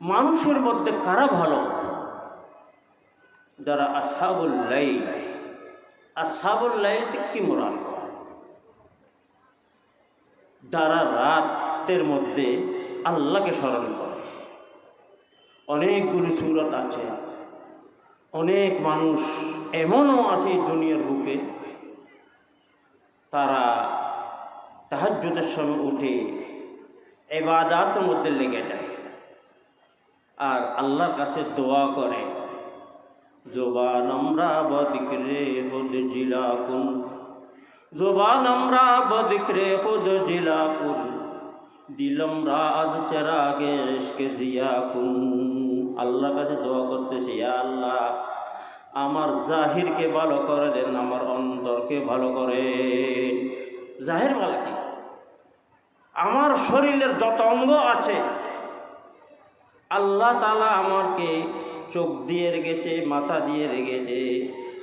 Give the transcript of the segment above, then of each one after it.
মানুষের মধ্যে কারা ভালো? যারা আসহাবুল লাইল আসহাবুল কি মোরাল যারা রাতের মধ্যে আল্লাহকে স্মরণ করে। অনেকগুলি সুরত আছে। অনেক মানুষ এমনও আছে দুনিয়ার বুকে। তারা তাহাজ্জুদের সময় উঠে এবাদাতের মধ্যে লেগে যায়। আর আল্লাহর কাছে দোয়া করে, জোবান আমরা বদিকরে হুদ জিলা কুন জোবান আমরা বদিকরে হুদ জিলা কুন দিলম রাজ চেরাগে ইশকে জিয়া কুন আল্লাহর কাছে দোয়া করতেছি আল্লাহ, আমার জাহিরকে ভালো করে দেন, আমার অন্তরকে ভালো করে জাহির বলা কি? আমার শরীরের যত অঙ্গ আছে, আল্লাহ তালা আমাকে চোখ দিয়ে রেখেছে, মাথা দিয়ে রেখেছে,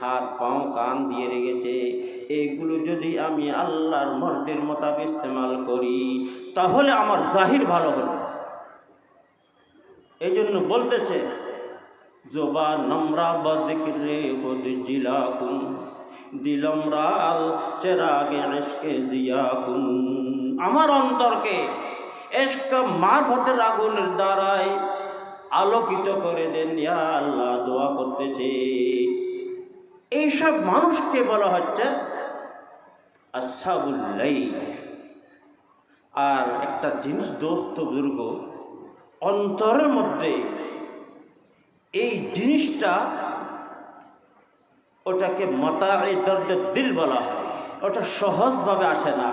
হাত, পাও, কান দিয়ে রেখেছে। এগুলো যদি আমি আল্লাহর মর্দের মোতাবেক ইস্তেমাল করি, তাহলে আমার জাহির ভালো হবে। এই জন্য বলতেছে জোবা নম্রা হুদ জিলা কুন দিলম রাল চেরাগে এসকে জিয়া কুন আমার অন্তরকে এসক মারফতের আগুনের দ্বারাই আলোকিত করে দেন, ইয়া আল্লাহ, দোয়া করতেছে। এইসব মানুষকে বলা হচ্ছে আসাবুল্লাই আর একটা জিনিস দোস্ত দুর্গ অন্তরের মধ্যে এই জিনিসটা ওটাকে মাতারে দর্দের দিল বলা হয়। ওটা সহজভাবে আসে না।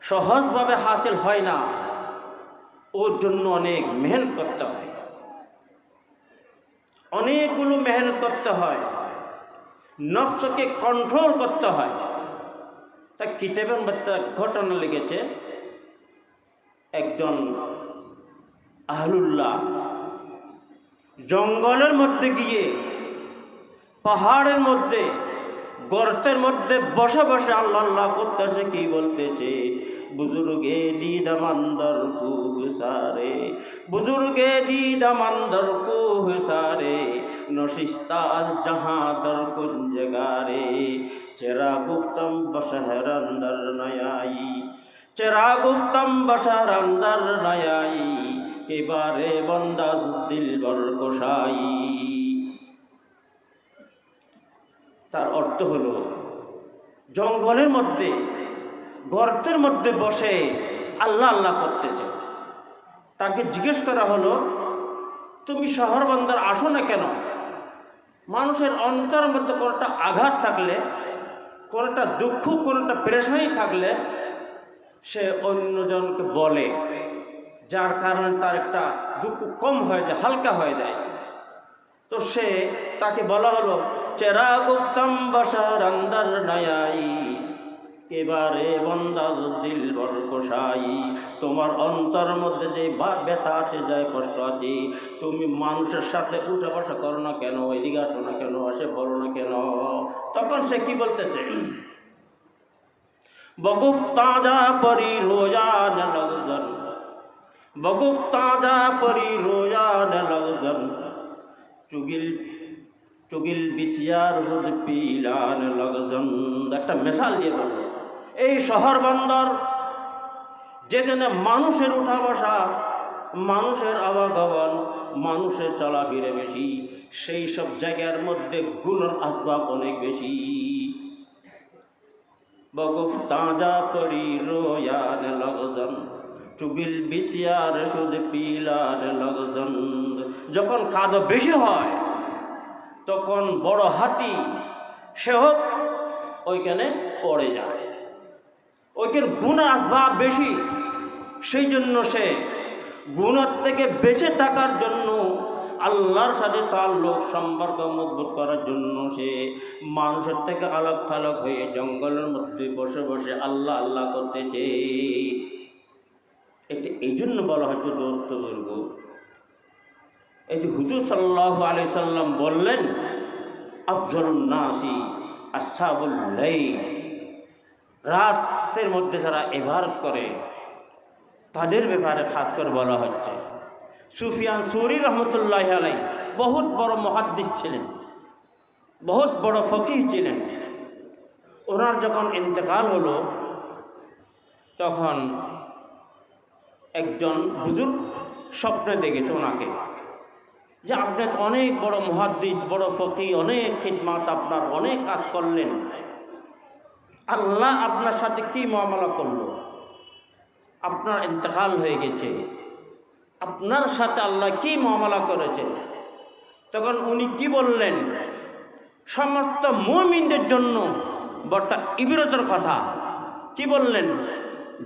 সহজভাবে হাসিল হয় না। ওর জন্য অনেক মেহনত করতে হয়। অনেকগুলো মেহনত করতে হয়। নফসকে কন্ট্রোল করতে হয়। তা কিতাবের বাচ্চা ঘটনা লেগেছে একজন আহলুল্লাহ জঙ্গলের মধ্যে গিয়ে পাহাড়ের মধ্যে, গর্তের মধ্যে বসে বসে আল্লাহ আল্লাহ করতেছে, কি বলতেছে? বুজুর্গে দিদা মান্দর কুসারে বুজুর্গে দিদা মান্দর কুসারে নশিস্তাজ জাহাদর কুঞ্জগারে, চেরা গুফতম বসহরন্দর নয়াই, চেরা গুফতম বসহরন্দর নয়াই, এবারে বন্দা দিল বর কোষাই তার অর্থ হলো, জঙ্গলের মধ্যে, গর্তের মধ্যে বসে আল্লাহ আল্লাহ করতেছে। তাকে জিজ্ঞেস করা হলো, তুমি শহর বন্দর আসো না কেন? মানুষের অন্তরের মধ্যে কোনোটা আঘাত থাকলে, কোনোটা দুঃখ, কোনোটা পেরেশানি থাকলে, সে অন্যজনকে বলে, যার কারণে তার একটা দুঃখ কম হয়ে যায়, হালকা হয়ে যায়। তো সে তাকে বলা হলো চেরা গুফতম বসার আন্দার নায়াই। এবারে বন্দাজ দিল বর তোমার অন্তর মধ্যে যে বা ব্যথা আছে যায় কষ্ট আছে, তুমি মানুষের সাথে উঠে বসা করো না কেন? এদিকে আসো না কেন? আসে বলো না কেন? তখন সে কি বলতেছে? বগুফ তাজা পরি রোজান লগজন বগুফ তাজা পরি রোজান লগজন চুগিল চুগিল বিশিয়ার পিলান লগজন। একটা মেশাল দিয়ে বলল এই শহর বন্দর, যেখানে মানুষের উঠা বসা, মানুষের আবাগমন, মানুষের চলাফিরে বেশি, সেই সব জায়গার মধ্যে গুণর আসবাব অনেক বেশি। বগুফ তাজা পরি রোয়ান লগজন চুবিল বিশিয়ার সুদ পিলার লগজন। যখন কাদ বেশি হয় তখন বড় হাতি, সে হোক, ওইখানে পড়ে যায়। ওইখানে গুণ আসবাব বেশি, সেই জন্য সে গুণের থেকে বেঁচে থাকার জন্য, আল্লাহর সাথে তার লোক সম্পর্ক মজবুত করার জন্য সে মানুষের থেকে আলাপ থালক হয়ে জঙ্গলের মধ্যে বসে বসে আল্লাহ আল্লাহ করতেছে। এটি এই জন্য বলা হচ্ছে, দোস্ত দুর্গ এই যে হুজুর সাল্লাহ আলি সাল্লাম বললেন, আফজলুন নাসি আসাবুল্লাই রাতের মধ্যে যারা এবার করে, তাদের ব্যাপারে খাস করে বলা হচ্ছে। সুফিয়ান সুরি রহমতুল্লাহ আলাই বহুত বড় মহাদ্দিস ছিলেন, বহুত বড় ফকির ছিলেন। ওনার যখন ইন্তেকাল হলো, তখন একজন হুজুর স্বপ্নে দেখেছে ওনাকে। যে আপনি অনেক বড় মহাদ্দিস, বড় ফকি অনেক খিদমাত আপনার, অনেক কাজ করলেন। আল্লাহ আপনার সাথে কি মামলা করল? আপনার ইন্তকাল হয়ে গেছে। আপনার সাথে আল্লাহ কি মামলা করেছে? তখন উনি কি বললেন? সমস্ত মুমিনদের জন্য বড়টা ইবিরতের কথা। কি বললেন?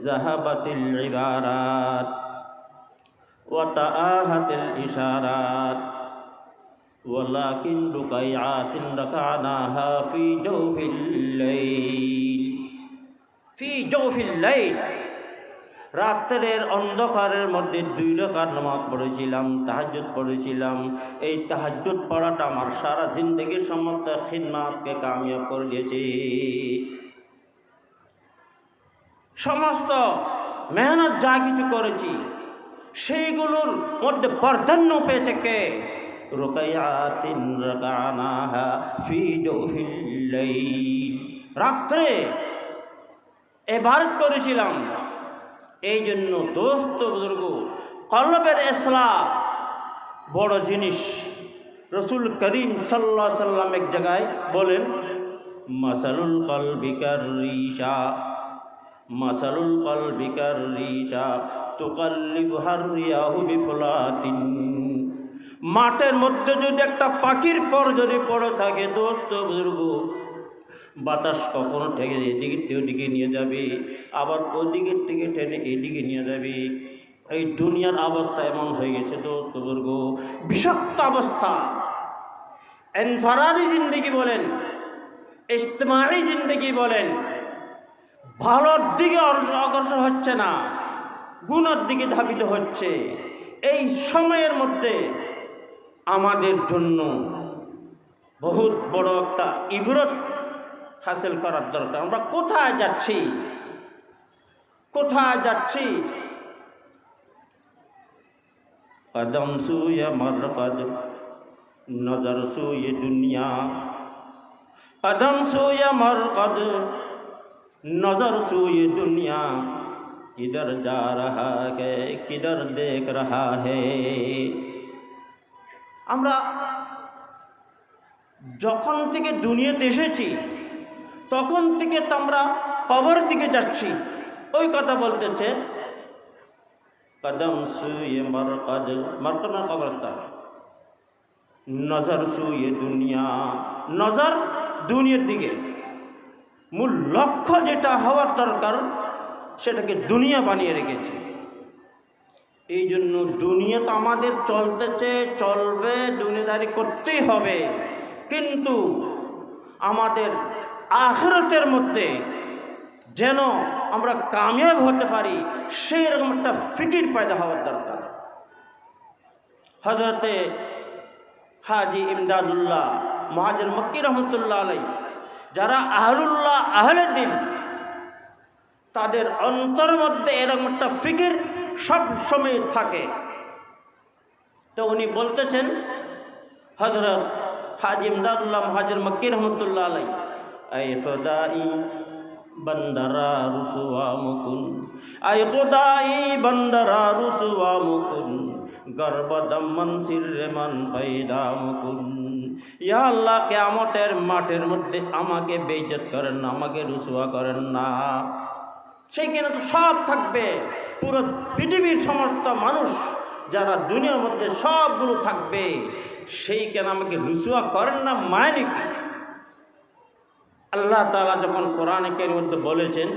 জাহাবাতিল ইবারাত। ওয়াতাআহাতিল ইশারাত ولكن ركيعات ركعناها في جوف الليل في جوف الليل রাত্রের অন্ধকারের মধ্যে দুই রকার নামাজ পড়েছিলাম তাহাজ্জুদ পড়েছিলাম এই তাহাজ্জুদ পড়াটা আমার সারা জিন্দগির সমস্ত খিদমাতকে কামিয়াব করে দিয়েছে সমস্ত মেহনত যা কিছু করেছি সেইগুলোর মধ্যে প্রাধান্য পেয়েছে কে? রাত্রে এবার করেছিলাম। এই জন্য দোস্ত বুজুর্গ, কলবের এসলা বড় জিনিস। রসুল করিম সাল্লা সাল্লাম এক জায়গায় বলেন, মাসালুল কলবিকার রিসা মাসালুল কলবিকার রিসা তুকাল্লিব হারিয়াহু বিফলাতিন। মাঠের মধ্যে যদি একটা পাখির পর যদি পড়ে থাকে, দোস্ত বুজুর্গ, বাতাস কখনো ঠেকে এদিকে ওদিকে নিয়ে যাবে, আবার ওদিকের থেকে টেনে এদিকে নিয়ে যাবে। এই দুনিয়ার অবস্থা এমন হয়ে গেছে তো তোবর্গ বিষাক্ত অবস্থা। এনফারারি জিন্দগি বলেন, ইজতেমাই জিন্দগি বলেন ভালোর দিকে অগ্রসর হচ্ছে না, গুণের দিকে ধাবিত হচ্ছে। এই সময়ের মধ্যে আমাদের জন্য বহুত বড় একটা ইবরত হাসিল করার দরকার। আমরা কোথায় যাচ্ছি? কোথায় যাচ্ছি? কদম সুয়ে মরকদ নজর সুয়ে দুনিয়া। কদম সুয়ে মরকদ নজর সুয়ে দুনিয়া किधर जा रहा है किधर देख रहा है আমরা যখন থেকে দুনিয়াতে এসেছি তখন থেকে তো আমরা কবর দিকে যাচ্ছি ওই কথা বলতেছে কদম সুয়ে মরকদ মরকদ না কবরস্থান নজর সুয়ে দুনিয়া নজর দুনিয়ার দিকে মূল লক্ষ্য যেটা হওয়ার দরকার, সেটাকে দুনিয়া বানিয়ে রেখেছে। এই জন্য দুনিয়া তো আমাদের চলতেছে, চলবে, দুনিয়াদারি করতেই হবে। কিন্তু আমাদের আখরতের মধ্যে যেন আমরা কামিয়াব হতে পারি সেই রকম একটা ফিকির পয়দা হওয়ার দরকার। হজরতে হাজি ইমদাদুল্লাহ, মহাজের মক্কি রহমতুল্লাহ আলাই যারা আহলুল্লাহ, আহলে দিন, তাদের অন্তর মধ্যে এরকম একটা ফিকির সব সময় থাকে। তো উনি বলতেছেন হজরত হাজি ইমদাদুল্লাহ মহাজের মক্কি রহমতুল্লাহ আলাই আই খোদাই বন্দরা রুসুয়া মুকুন, আই খোদাই বন্দরা রুসুয়া মুকুন পৈদা মুকুন। ইয়া আল্লাহ, কেয়ামতের মাঠের মধ্যে আমাকে বেইজ্জত করেন না, আমাকে রুসুয়া করেন না। সেইখানে তো সব থাকবে। পুরো পৃথিবীর সমস্ত মানুষ যারা দুনিয়ার মধ্যে সবগুলো থাকবে সেইখানে আমাকে রুসুয়া করেন না মানে কি? আল্লাহ তালা যখন কোরআনের মধ্যে বলেছেন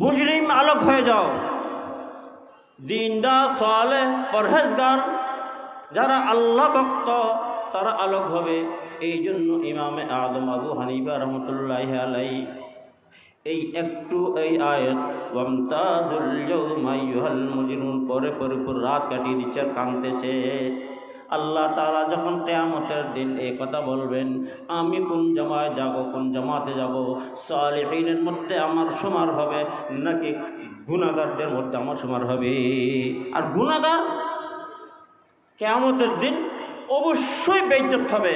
মুজরিম আলোক হয়ে যাও। দিনদা সালে পরহেজগার, যারা আল্লাহ ভক্ত, তারা আলোক হবে। এই জন্য ইমামে আদম আবু হানিবা রহমতুল্লাহ আলাই এই একটু এই আয়াত, ওয়ামতাজুল ইয়াউমা আইয়ুহাল মুজরিমুন পরে পরে রাত কাটিয়ে আর কাঁদতেছে। আল্লাহ তারা যখন কেয়ামতের দিন এই কথা বলবেন, আমি কোন জামায় যাব, কোন জামাতে যাব, সালেহীনের মধ্যে আমার সমার হবে নাকি গুণাগারদের মধ্যে আমার সমার হবে? আর গুণাগার কেয়ামতের দিন অবশ্যই বেজ্জত হবে।